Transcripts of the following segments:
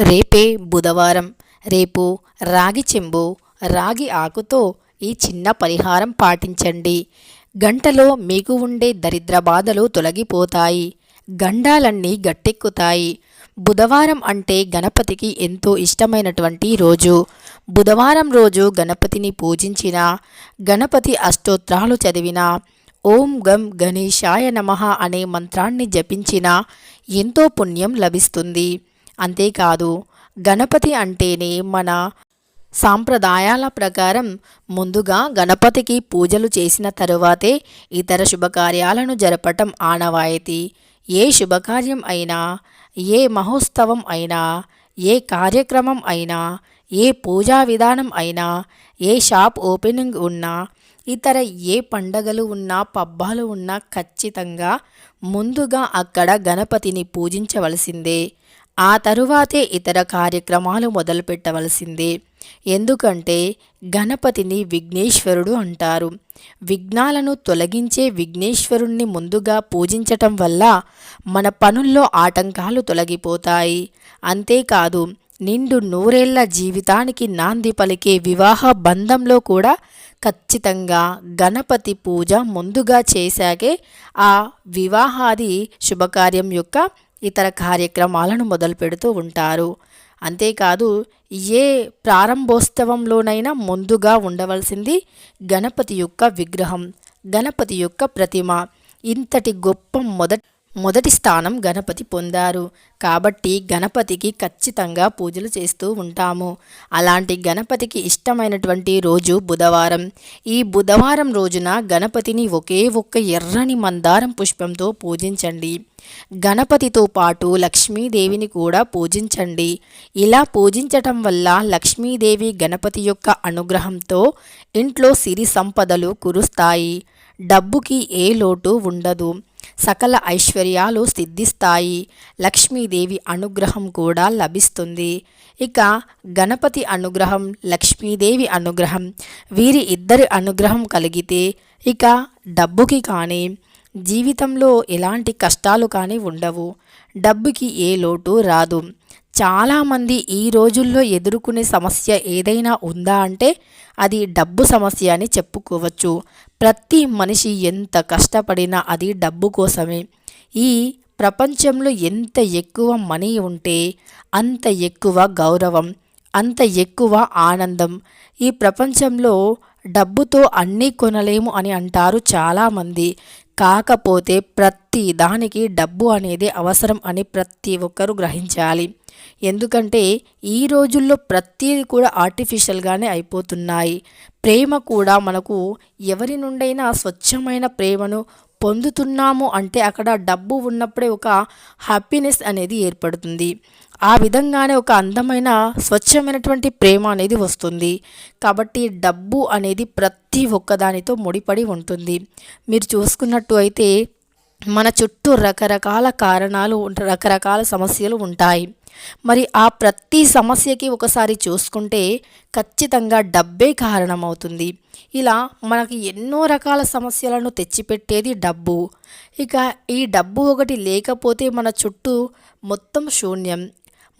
రేపే బుధవారం. రేపు రాగి చెంబు రాగి ఆకుతో ఈ చిన్న పరిహారం పాటించండి. గంటలో మీకు ఉండే దరిద్ర బాధలు తొలగిపోతాయి. గండాలన్నీ గట్టెక్కుతాయి. బుధవారం అంటే గణపతికి ఎంతో ఇష్టమైనటువంటి రోజు. బుధవారం రోజు గణపతిని పూజించిన గణపతి అష్టోత్రాలు చదివిన ఓం గం గణేశాయ నమః అనే మంత్రాన్ని జపించిన ఎంతో పుణ్యం లభిస్తుంది. అంతేకాదు గణపతి అంటేనే మన సాంప్రదాయాల ప్రకారం ముందుగా గణపతికి పూజలు చేసిన తరువాతే ఇతర శుభకార్యాలను జరపటం ఆనవాయితీ. ఏ శుభకార్యం అయినా ఏ మహోత్సవం అయినా ఏ కార్యక్రమం అయినా ఏ పూజా విధానం అయినా ఏ షాప్ ఓపెనింగ్ ఉన్నా ఇతర ఏ పండగలు ఉన్నా పబ్బాలు ఉన్నా ఖచ్చితంగా ముందుగా అక్కడ గణపతిని పూజించవలసిందే. ఆ తరువాతే ఇతర కార్యక్రమాలు మొదలుపెట్టవలసిందే. ఎందుకంటే గణపతిని విఘ్నేశ్వరుడు అంటారు. విఘ్నాలను తొలగించే విఘ్నేశ్వరుణ్ణి ముందుగా పూజించటం వల్ల మన పనుల్లో ఆటంకాలు తొలగిపోతాయి. అంతేకాదు నిండు నూరేళ్ళ జీవితానికి నాంది పలికే వివాహ బంధంలో కూడా ఖచ్చితంగా గణపతి పూజ ముందుగా చేశాకే ఆ వివాహాది శుభకార్యం యొక్క ఇతర కార్యక్రమాలను మొదలు పెడుతూ ఉంటారు. అంతేకాదు ఏ ప్రారంభోత్సవంలోనైనా ముందుగా ఉండవలసింది గణపతి యొక్క విగ్రహం గణపతి యొక్క ప్రతిమ. ఇంతటి గొప్ప మొదటి మొదటి స్థానం గణపతి పొందారు. కాబట్టి గణపతికి ఖచ్చితంగా పూజలు చేస్తూ ఉంటాము. అలాంటి గణపతికి ఇష్టమైనటువంటి రోజు బుధవారం. ఈ బుధవారం రోజున గణపతిని ఒకే ఒక్క ఎర్రని మందారం పుష్పంతో పూజించండి. గణపతితో పాటు లక్ష్మీదేవిని కూడా పూజించండి. ఇలా పూజించటం వల్ల లక్ష్మీదేవి గణపతి యొక్క అనుగ్రహంతో ఇంట్లో సిరి సంపదలు కురుస్తాయి. డబ్బుకి ఏ లోటు ఉండదు. సకల ఐశ్వర్యాలు సిద్ధిస్తాయి. లక్ష్మీదేవి అనుగ్రహం కూడా లభిస్తుంది. ఇక గణపతి అనుగ్రహం లక్ష్మీదేవి అనుగ్రహం వీరి ఇద్దరి అనుగ్రహం కలిగితే ఇక డబ్బుకి కానీ జీవితంలో ఎలాంటి కష్టాలు కానీ ఉండవు. డబ్బుకి ఏ లోటు రాదు. చాలామంది ఈ రోజుల్లో ఎదుర్కొనే సమస్య ఏదైనా ఉందా అంటే అది డబ్బు సమస్య అని చెప్పుకోవచ్చు. ప్రతి మనిషి ఎంత కష్టపడినా అది డబ్బు కోసమే. ఈ ప్రపంచంలో ఎంత ఎక్కువ మనీ ఉంటే అంత ఎక్కువ గౌరవం అంత ఎక్కువ ఆనందం. ఈ ప్రపంచంలో డబ్బుతో అన్నీ కొనలేము అని అంటారు చాలామంది. కాకపోతే ప్రతి దానికి డబ్బు అనేది అవసరం అని ప్రతి ఒక్కరూ గ్రహించాలి. ఎందుకంటే ఈ రోజుల్లో ప్రతిదీ కూడా ఆర్టిఫిషియల్గానే అయిపోతున్నాయి. ప్రేమ కూడా మనకు ఎవరి నుండైనా స్వచ్ఛమైన ప్రేమను పొందుతున్నాము అంటే అక్కడ డబ్బు ఉన్నప్పుడే ఒక హ్యాపీనెస్ అనేది ఏర్పడుతుంది. ఆ విధంగానే ఒక అందమైన స్వచ్ఛమైనటువంటి ప్రేమ అనేది వస్తుంది. కాబట్టి డబ్బు అనేది ప్రతి ఒక్కదానితో ముడిపడి ఉంటుంది. మీరు చూసుకున్నట్టు అయితే మన చుట్టూ రకరకాల కారణాలు రకరకాల సమస్యలు ఉంటాయి. మరి ఆ ప్రతి సమస్యకి ఒకసారి చూసుకుంటే ఖచ్చితంగా డబ్బే కారణమవుతుంది. ఇలా మనకి ఎన్నో రకాల సమస్యలను తెచ్చిపెట్టేది డబ్బు. ఇక ఈ డబ్బు ఒకటి లేకపోతే మన చుట్టూ మొత్తం శూన్యం.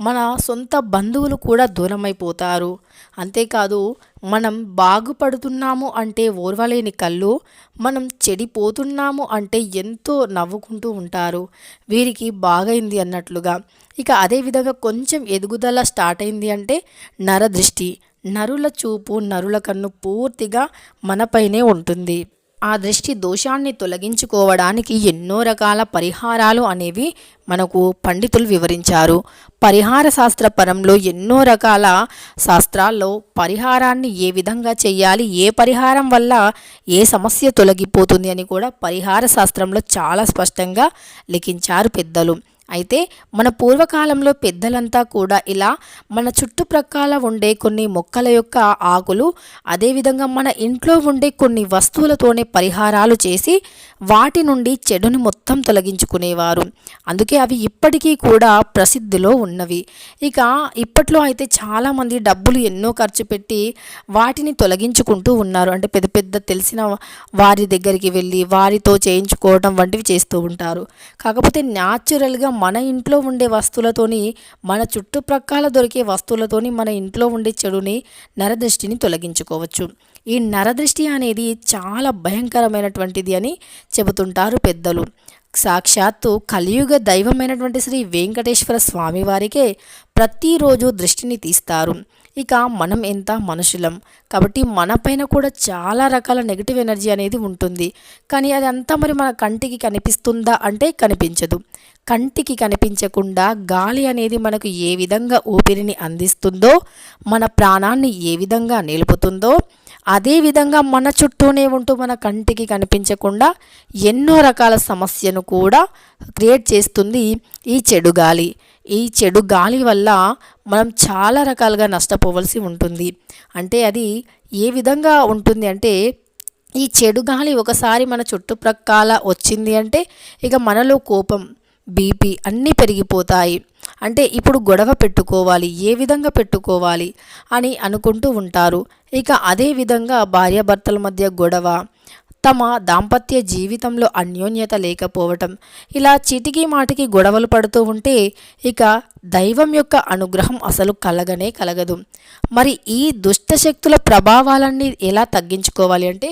మన సొంత బంధువులు కూడా దూరమైపోతారు. అంతేకాదు మనం బాగుపడుతున్నాము అంటే ఓర్వలేని కళ్ళు మనం చెడిపోతున్నాము అంటే ఎంతో నవ్వుకుంటూ ఉంటారు. వీరికి బాగైంది అన్నట్లుగా. ఇక అదేవిధంగా కొంచెం ఎదుగుదల స్టార్ట్ అయింది అంటే నరదృష్టి. నరుల చూపు నరుల కన్ను పూర్తిగా మనపైనే ఉంటుంది. ఆ దృష్టి దోషాన్ని తొలగించుకోవడానికి ఎన్నో రకాల పరిహారాలు అనేవి మనకు పండితులు వివరించారు. పరిహార శాస్త్ర పరంలో ఎన్నో రకాల శాస్త్రాల్లో పరిహారాన్ని ఏ విధంగా చేయాలి ఏ పరిహారం వల్ల ఏ సమస్య తొలగిపోతుంది అని కూడా పరిహార శాస్త్రంలో చాలా స్పష్టంగా లిఖించారు పెద్దలు. అయితే మన పూర్వకాలంలో పెద్దలంతా కూడా ఇలా మన చుట్టుప్రక్కల ఉండే కొన్ని మొక్కల యొక్క ఆకులు అదేవిధంగా మన ఇంట్లో ఉండే కొన్ని వస్తువులతోనే పరిహారాలు చేసి వాటి నుండి చెడుని మొత్తం తొలగించుకునేవారు. అందుకే అవి ఇప్పటికీ కూడా ప్రసిద్ధిలో ఉన్నవి. ఇక ఇప్పట్లో అయితే చాలామంది డబ్బులు ఎన్నో ఖర్చు పెట్టి వాటిని తొలగించుకుంటూ ఉన్నారు. అంటే పెద్ద పెద్ద తెలిసిన వారి దగ్గరికి వెళ్ళి వారితో చేయించుకోవడం వంటివి చేస్తూ ఉంటారు. కాకపోతే న్యాచురల్గా మన ఇంట్లో ఉండే వస్తువులతోని మన చుట్టుప్రక్కల దొరికే వస్తువులతోని మన ఇంట్లో ఉండే చెడుని నరదృష్టిని తొలగించుకోవచ్చు. ఈ నరదృష్టి అనేది చాలా భయంకరమైనటువంటిది అని చెబుతుంటారు పెద్దలు. సాక్షాత్తు కలియుగ దైవమైనటువంటి శ్రీ వెంకటేశ్వర స్వామి వారికే ప్రతిరోజు దృష్టిని తీస్తారు. ఇక మనం ఎంత మనుషులం? కాబట్టి మనపైన కూడా చాలా రకాల నెగిటివ్ ఎనర్జీ అనేది ఉంటుంది. కానీ అదంతా మరి మన కంటికి కనిపిస్తుందా అంటే కనిపించదు. కంటికి కనిపించకుండా గాలి అనేది మనకు ఏ విధంగా ఊపిరిని అందిస్తుందో మన ప్రాణాన్ని ఏ విధంగా నిలుపుతుందో అదేవిధంగా మన చుట్టూనే ఉంటూ మన కంటికి కనిపించకుండా ఎన్నో రకాల సమస్యను కూడా క్రియేట్ చేస్తుంది ఈ చెడు గాలి. ఈ చెడు గాలి వల్ల మనం చాలా రకాలుగా నష్టపోవలసి ఉంటుంది. అంటే అది ఏ విధంగా ఉంటుంది అంటే ఈ చెడు గాలి ఒకసారి మన చుట్టుప్రక్కల వచ్చింది అంటే ఇక మనలో కోపం బీపీ అన్నీ పెరిగిపోతాయి. అంటే ఇప్పుడు గొడవ పెట్టుకోవాలి ఏ విధంగా పెట్టుకోవాలి అని అనుకుంటూ ఉంటారు. ఇక అదే విధంగా భార్యాభర్తల మధ్య గొడవ తమ దాంపత్య జీవితంలో అన్యోన్యత లేకపోవటం ఇలా చిటికి మాటికి గొడవలు పడుతూ ఉంటే ఇక దైవం యొక్క అనుగ్రహం అసలు కలగనే కలగదు. మరి ఈ దుష్టశక్తుల ప్రభావాలన్నీ ఎలా తగ్గించుకోవాలి అంటే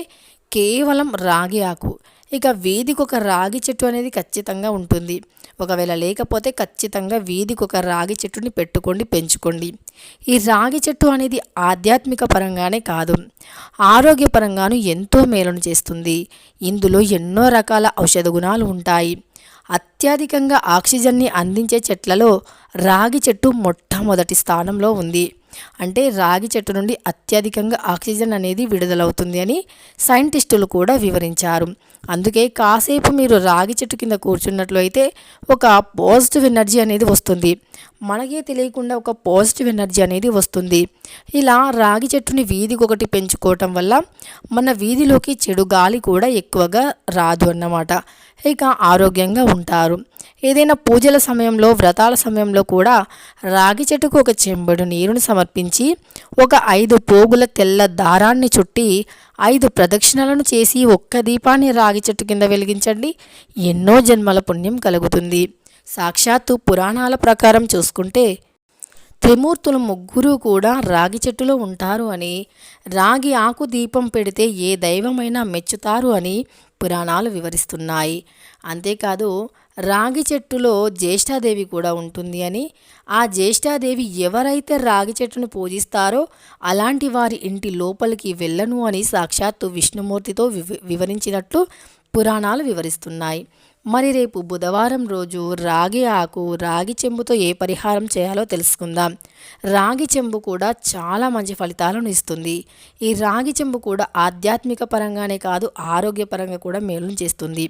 కేవలం రాగి ఆకు. ఇక వీధికి ఒక రాగి చెట్టు అనేది ఖచ్చితంగా ఉంటుంది. ఒకవేళ లేకపోతే ఖచ్చితంగా వీధికి ఒక రాగి చెట్టుని పెట్టుకోండి పెంచుకోండి. ఈ రాగి చెట్టు అనేది ఆధ్యాత్మిక పరంగానే కాదు. ఆరోగ్యపరంగాను ఎంతో మేలును చేస్తుంది. ఇందులో ఎన్నో రకాల ఔషధ గుణాలు ఉంటాయి. అత్యధికంగా ఆక్సిజన్ని అందించే చెట్లలో రాగి చెట్టు మొట్టమొదటి స్థానంలో ఉంది. అంటే రాగి చెట్టు నుండి అత్యధికంగా ఆక్సిజన్ అనేది విడుదలవుతుంది అని సైంటిస్టులు కూడా వివరించారు. అందుకే కాసేపు మీరు రాగి చెట్టు కింద కూర్చున్నట్లు అయితే ఒక పాజిటివ్ ఎనర్జీ అనేది వస్తుంది. మనకే తెలియకుండా ఒక పాజిటివ్ ఎనర్జీ అనేది వస్తుంది. ఇలా రాగి చెట్టుని వీధికి ఒకటి పెంచుకోవటం వల్ల మన వీధిలోకి చెడు గాలి కూడా ఎక్కువగా రాదు అన్నమాట. ఇక ఆరోగ్యంగా ఉంటారు. ఏదైనా పూజల సమయంలో వ్రతాల సమయంలో కూడా రాగి చెట్టుకు ఒక చెంబడు నీరుని సమర్పించి ఒక ఐదు పోగుల తెల్ల దారాన్ని చుట్టి ఐదు ప్రదక్షిణలను చేసి ఒక్క దీపాన్ని రాగి చెట్టు కింద వెలిగించండి. ఎన్నో జన్మల పుణ్యం కలుగుతుంది. సాక్షాత్తు పురాణాల ప్రకారం చూసుకుంటే త్రిమూర్తులు ముగ్గురు కూడా రాగి చెట్టులో ఉంటారు అని రాగి ఆకు దీపం పెడితే ఏ దైవమైనా మెచ్చుతారు అని పురాణాలు వివరిస్తున్నాయి. అంతేకాదు రాగి చెట్టులో జ్యేష్ఠాదేవి కూడా ఉంటుంది అని. ఆ జ్యేష్ఠాదేవి ఎవరైతే రాగి చెట్టును పూజిస్తారో అలాంటి వారి ఇంటి లోపలికి వెళ్ళను అని సాక్షాత్తు విష్ణుమూర్తితో వివరించినట్లు పురాణాలు వివరిస్తున్నాయి. మరి రేపు బుధవారం రోజు రాగి ఆకు రాగి చెంబుతో ఏ పరిహారం చేయాలో తెలుసుకుందాం. రాగి చెంబు కూడా చాలా మంచి ఫలితాలను ఇస్తుంది. ఈ రాగి చెంబు కూడా ఆధ్యాత్మిక పరంగానే కాదు ఆరోగ్యపరంగా కూడా మేలును చేస్తుంది.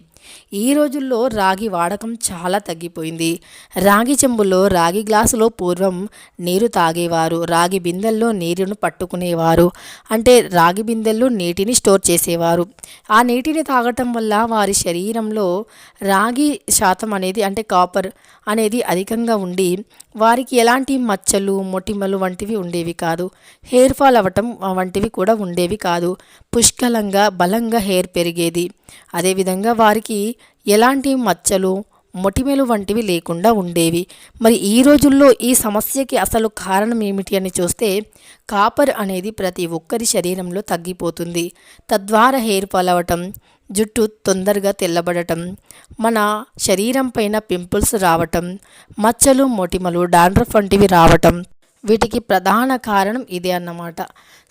ఈ రోజుల్లో రాగి వాడకం చాలా తగ్గిపోయింది. రాగి చెంబులో రాగి గ్లాసులో పూర్వం నీరు తాగేవారు రాగి బిందెల్లో నీరును పట్టుకునేవారు అంటే రాగి బిందెల్లో నీటిని స్టోర్ చేసేవారు. ఆ నీటిని తాగటం వల్ల వారి శరీరంలో రాగి శాతం అనేది అంటే కాపర్ అనేది అధికంగా ఉండి వారికి ఎలాంటి మచ్చలు మొటిమలు వంటివి ఉండేవి కాదు. హెయిర్ ఫాల్ అవ్వటం వంటివి కూడా ఉండేవి కాదు. పుష్కలంగా బలంగా హెయిర్ పెరిగేది. అదేవిధంగా వారికి ఎలాంటి మచ్చలు మొటిమెలు వంటివి లేకుండా ఉండేవి. మరి ఈ రోజుల్లో ఈ సమస్యకి అసలు కారణం ఏమిటి అని చూస్తే కాపర్ అనేది ప్రతి ఒక్కరి శరీరంలో తగ్గిపోతుంది. తద్వారా హెయిర్ ఫాల్ అవ్వటం జుట్టు తొందరగా తెల్లబడటం మన శరీరం పైన పింపుల్స్ రావటం మచ్చలు మొటిమలు డాండ్రఫ్ వంటివి రావటం వీటికి ప్రధాన కారణం ఇదే అన్నమాట.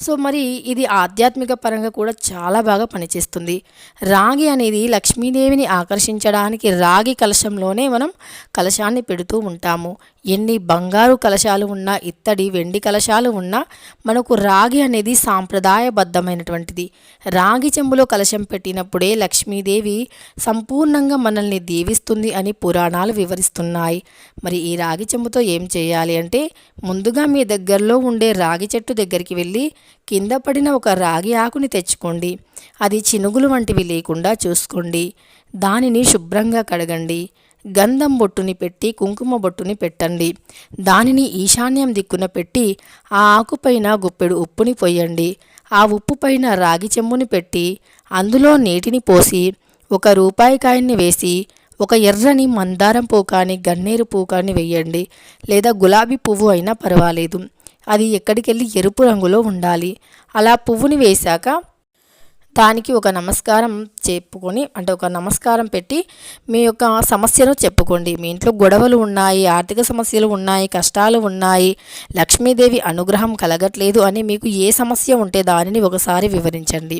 సో మరి ఇది ఆధ్యాత్మిక పరంగా కూడా చాలా బాగా పనిచేస్తుంది. రాగి అనేది లక్ష్మీదేవిని ఆకర్షించడానికి రాగి కలశంలోనే మనం కలశాన్ని పెడుతూ ఉంటాము. ఎన్ని బంగారు కలశాలు ఉన్నా ఇత్తడి వెండి కలశాలు ఉన్నా మనకు రాగి అనేది సాంప్రదాయబద్ధమైనటువంటిది. రాగి చెంబులో కలశం పెట్టినప్పుడే లక్ష్మీదేవి సంపూర్ణంగా మనల్ని దీవిస్తుంది అని పురాణాలు వివరిస్తున్నాయి. మరి ఈ రాగి చెంబుతో ఏం చేయాలి అంటే ముందుగా మీ దగ్గరలో ఉండే రాగి చెట్టు దగ్గరికి వెళ్ళి కింద పడిన ఒక రాగి ఆకుని తెచ్చుకోండి. అది చినుగులు వంటివి లేకుండా చూసుకోండి. దానిని శుభ్రంగా కడగండి. గంధం బొట్టుని పెట్టి కుంకుమ బొట్టుని పెట్టండి. దానిని ఈశాన్యం దిక్కున పెట్టి ఆ ఆకుపైన గుప్పెడు ఉప్పుని పొయ్యండి. ఆ ఉప్పు పైన రాగి చెంబుని పెట్టి అందులో నీటిని పోసి ఒక రూపాయి కాయన్ని వేసి ఒక ఎర్రని మందారం పూ కానీ గన్నేరు పూ కానీ వేయండి. లేదా గులాబీ పువ్వు అయినా పర్వాలేదు. అది ఎక్కడికెళ్ళి ఎరుపు రంగులో ఉండాలి. అలా పువ్వుని వేశాక దానికి ఒక నమస్కారం చెప్పుకొని అంటే ఒక నమస్కారం పెట్టి మీ యొక్క సమస్యను చెప్పుకోండి. మీ ఇంట్లో గొడవలు ఉన్నాయి ఆర్థిక సమస్యలు ఉన్నాయి కష్టాలు ఉన్నాయి లక్ష్మీదేవి అనుగ్రహం కలగట్లేదు అని మీకు ఏ సమస్య ఉంటే దానిని ఒకసారి వివరించండి.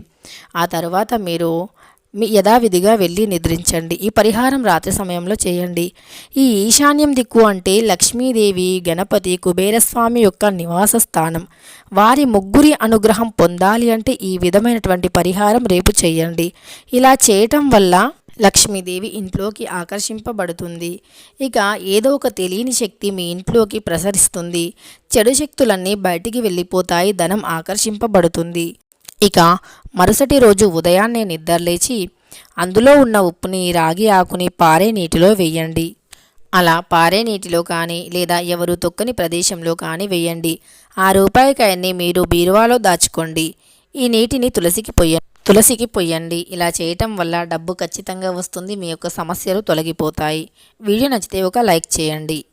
ఆ తర్వాత మీరు మీ యథావిధిగా వెళ్ళి నిద్రించండి. ఈ పరిహారం రాత్రి సమయంలో చేయండి. ఈ ఈశాన్యం దిక్కు అంటే లక్ష్మీదేవి గణపతి కుబేరస్వామి యొక్క నివాస స్థానం. వారి ముగ్గురి అనుగ్రహం పొందాలి అంటే ఈ విధమైనటువంటి పరిహారం రేపు చేయండి. ఇలా చేయటం వల్ల లక్ష్మీదేవి ఇంట్లోకి ఆకర్షింపబడుతుంది. ఇక ఏదో ఒక తెలియని శక్తి మీ ఇంట్లోకి ప్రసరిస్తుంది. చెడు శక్తులన్నీ బయటికి వెళ్ళిపోతాయి ధనం ఆకర్షింపబడుతుంది. ఇక మరుసటి రోజు ఉదయాన్నే నిద్రలేచి అందులో ఉన్న ఉప్పుని రాగి ఆకుని పారే నీటిలో వేయండి. అలా పారే నీటిలో కానీ లేదా ఎవరు తొక్కని ప్రదేశంలో కానీ వేయండి. ఆ రూపాయికాయన్ని మీరు బీరువాలో దాచుకోండి. ఈ నీటిని తులసికి పొయ్య తులసికి పొయ్యండి. ఇలా చేయటం వల్ల డబ్బు ఖచ్చితంగా వస్తుంది. మీ యొక్క సమస్యలు తొలగిపోతాయి. వీడియో నచ్చితే ఒక లైక్ చేయండి.